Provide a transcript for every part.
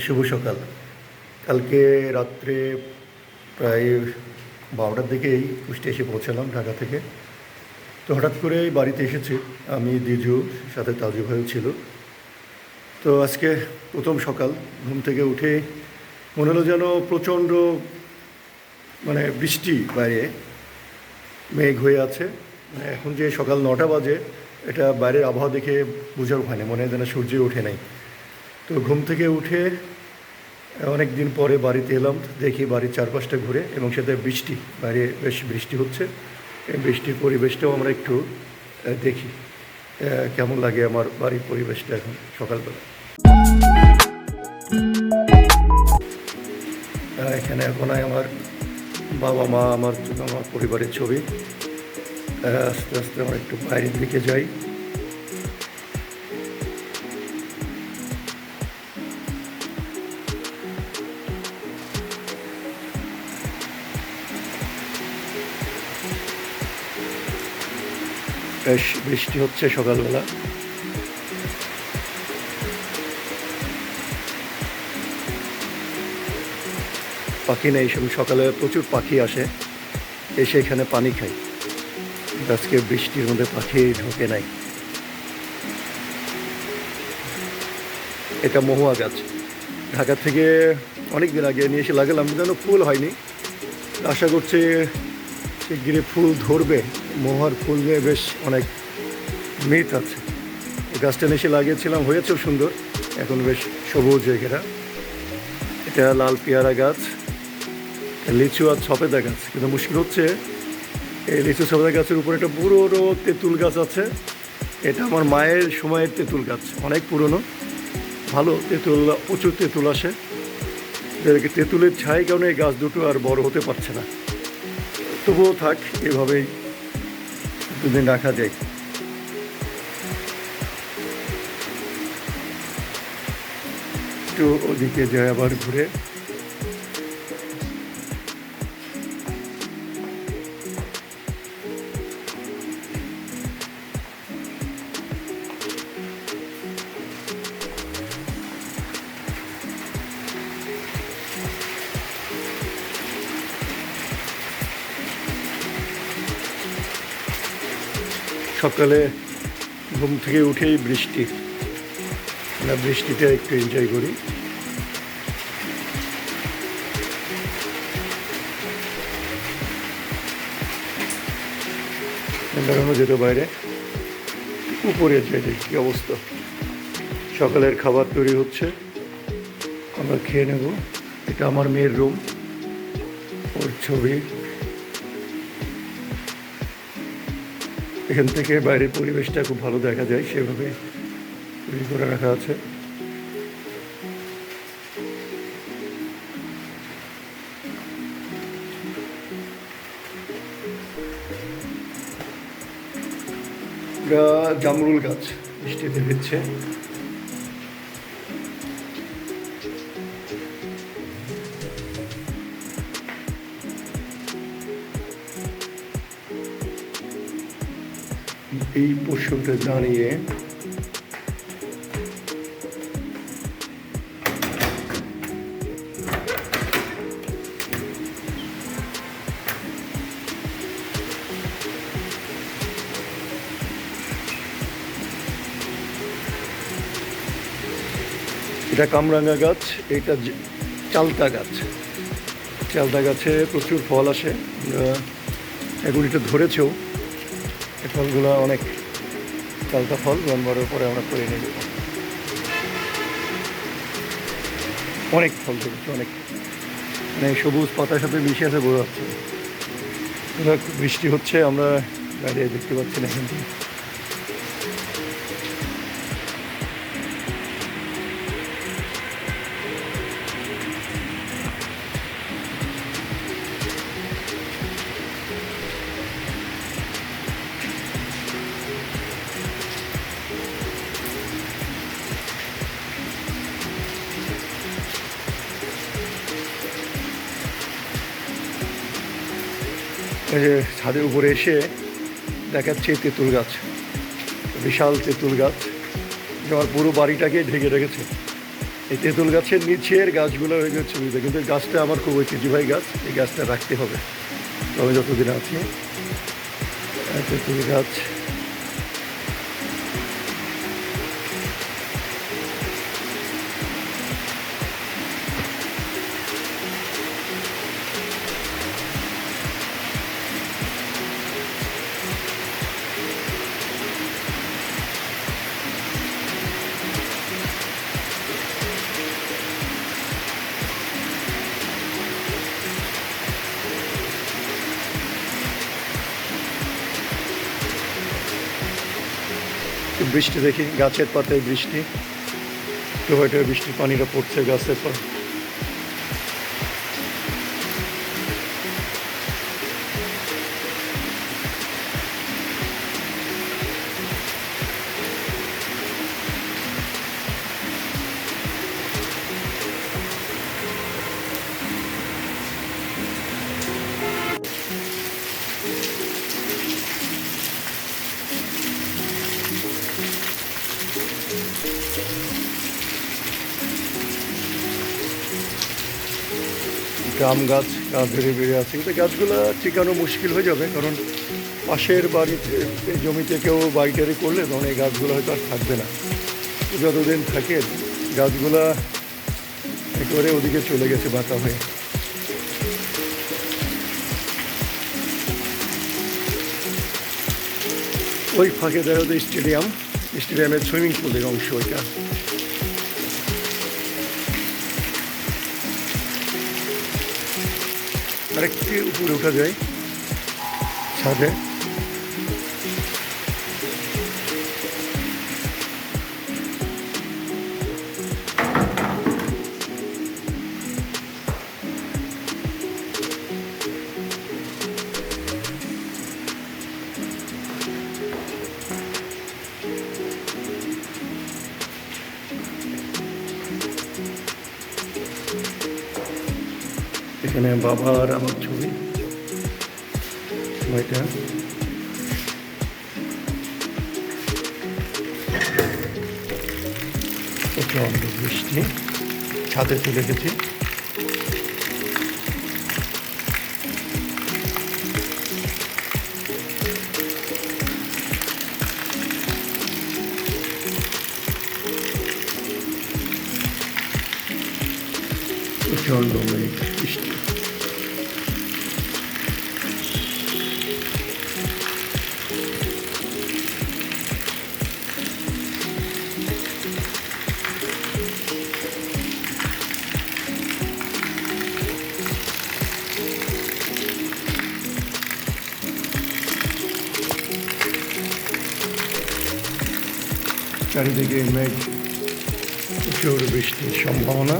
শুভ সকাল। কালকে রাত্রে প্রায় বারোটার দিকেই কুষ্টি এসে পৌঁছালাম ঢাকা থেকে। তো হঠাৎ করে বাড়িতে এসেছি। আমি দিজু সাথে তাজু ভাইও ছিল। তো আজকে প্রথম সকাল। ঘুম থেকে উঠে মনে হলো যেন প্রচণ্ড মানে বৃষ্টি বাইরে, মেঘ হয়ে আছে। মানে এখন যে সকাল নটা বাজে, এটা বাইরের আবহাওয়া দেখে বোঝার হয় মনে হয় যেন সূর্য ওঠে নাই। তো ঘুম থেকে উঠে, অনেক দিন পরে বাড়িতে এলাম, দেখি বাড়ির চারপাশটা ঘুরে, এবং সেটা বৃষ্টি, বাইরে বেশ বৃষ্টি হচ্ছে। এই বৃষ্টির পরিবেশটাও আমরা একটু দেখি কেমন লাগে আমার বাড়ির পরিবেশটা এখন সকালবেলা। এখানে এখন আমার বাবা, মা, আমার আমার পরিবারের ছবি। আস্তে আস্তে আমরা একটু বাইরের দিকে যাই। বেশ বৃষ্টি হচ্ছে সকালবেলা। পাখি নেই সব সকালে প্রচুর পাখি আসে, এসে এখানে পানি কিন্তু আজকে বৃষ্টির মধ্যে পাখি ঢোকে নাই। এটা মহুয়া গাছ। ঢাকা থেকে অনেক দিন আগে নিয়ে এসে লাগালাম, যেন ফুল হয়নি। আশা করছি শিগগিরই ফুল ধরবে। মহুয়ার ফুল নিয়ে বেশ অনেক মিট আছে। গাছটা এসে লাগিয়েছিলাম, হয়েছেও সুন্দর। এখন বেশ সবুজ ঘেরা। এটা লাল পেয়ারা গাছ লিচু আর সফেদা গাছ। কিন্তু মুশকিল হচ্ছে, এই লিচু সফেদা গাছের উপরে একটা পুরোনো তেঁতুল গাছ আছে। এটা আমার মায়ের সময়ের তেঁতুল গাছ, অনেক পুরনো। ভালো তেঁতুল, প্রচুর তেঁতুল আসে। তেঁতুলের ছাই কারণে এই গাছ দুটো আর বড় হতে পারছে না। তবুও থাক, এভাবেই দুদিন রাখা যায়। একটু ওদিকে যায় আবার ঘুরে। সকালে ঘুম থেকে উঠেই বৃষ্টি। আমরা বৃষ্টিটা একটু এনজয় করি। বেরোনো যেত বাইরে। উপরে যে দেখি কী অবস্থা। সকালের খাবার তৈরি হচ্ছে। আমরা খেয়ে নেব। এটা আমার মেয়ের রুম ওর ছবি। এখান থেকে বাইরের পরিবেশটা খুব ভালো দেখা যায়, সেভাবে তৈরি করে রাখা আছে। জামরুল গাছ বৃষ্টিতে দিচ্ছে। এই দাঁড়িয়ে এটা কামরাঙ্গা গাছ, এটা চালতা গাছ। চালতা গাছে প্রচুর ফল আসে। এগুলিটা ধরেছেও। এই ফলগুলো অনেক চালতা ফল জন্মারের পরে আমরা করে নিয়ে অনেক ফল ধরেছে অনেক। মানে সবুজ পাতার সাথে মিশে আছে, বোঝা যাচ্ছে। বৃষ্টি হচ্ছে, আমরা বাইরে দেখতে পাচ্ছি না। এখান থেকে ছাদের উপরে এসে দেখাচ্ছে তেঁতুল গাছ, বিশাল তেঁতুল গাছ। আমার পুরো বাড়িটাকে ঢেকে রেখেছে। এই তেঁতুল গাছের নিচের গাছগুলো হয়ে গেছে সুবিধা কিন্তু গাছটা আমার খুব ঐতিহ্যবাহী গাছ, এই গাছটা রাখতে হবে। তবে যতদিন আছে তেঁতুল গাছ বৃষ্টি দেখি গাছের পাতায় বৃষ্টি হয়তো বৃষ্টির পানিটা পড়ছে গাছের পর জাম গাছ ধরে বেড়ে আছে। কিন্তু গাছগুলো ঠিকানো মুশকিল হয়ে যাবে, কারণ পাশের বাড়িতে, জমিতে কেউ বাড়িটারি করলে তখন এই গাছগুলো হয়তো আর থাকবে না। যতদিন থাকে, গাছগুলা একেবারে ওদিকে চলে গেছে বাঁকা হয়ে। ওই ফাঁকে দেখা যায় স্টেডিয়াম, স্টেডিয়ামের সুইমিং পুলের অংশ ওইটা আরেকটি উপরে উঠা যায় ছাদে এখানে বাবার আমার ছবি বইটা প্রচণ্ড বৃষ্টি ছাদে তুলে গেছি। চারিদিকে মেঘ প্রচুর বৃষ্টির সম্ভাবনা।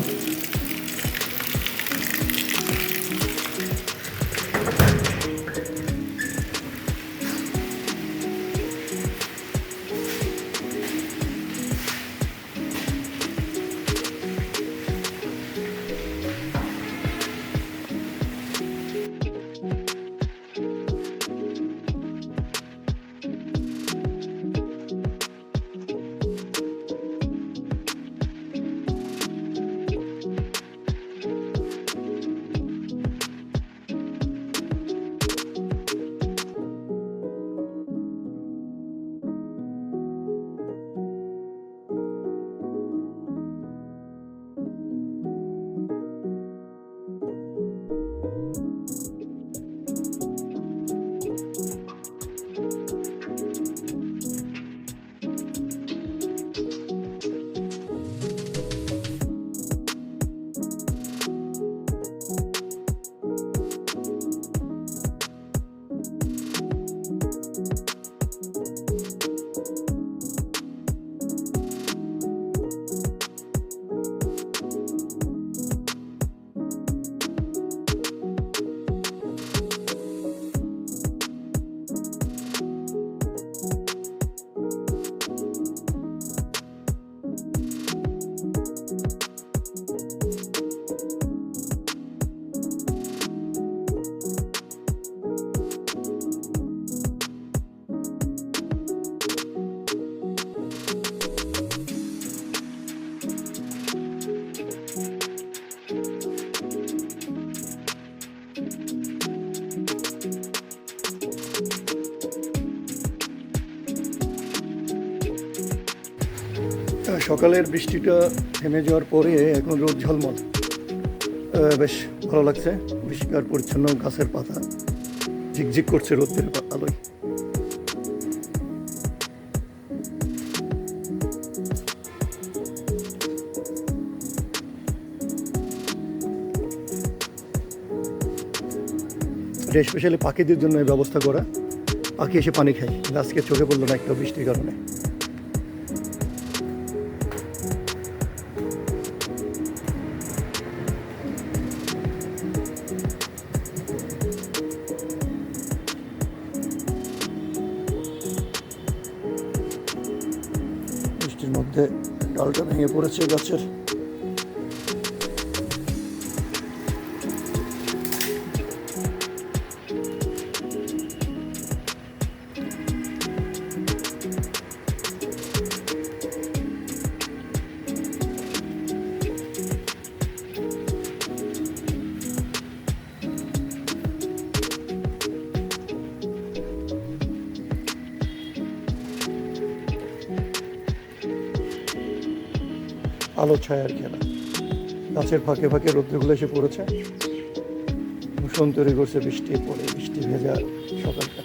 সকালের বৃষ্টিটা থেমে যাওয়ার পরে এখন রোদ ঝলমল। বেশ ভালো লাগছে। পরিষ্কার পরিচ্ছন্ন গাছের পাতা। ঝিকঝিক করছে রোদের আলোয়। স্পেশালি পাখিদের জন্য এই ব্যবস্থা করা। পাখি এসে পানি খায়। আজকে চোখে পড়ল না একটা বৃষ্টির কারণে। ডালটা ভেঙে পড়েছে গাছের। আলো ছায়ার খেলা গাছের ফাঁকে ফাঁকে রৌদ্রগুলো এসে পড়েছে। ভূষণ তৈরি করছে বৃষ্টি, পড়ে বৃষ্টি ভেজা সকালটা।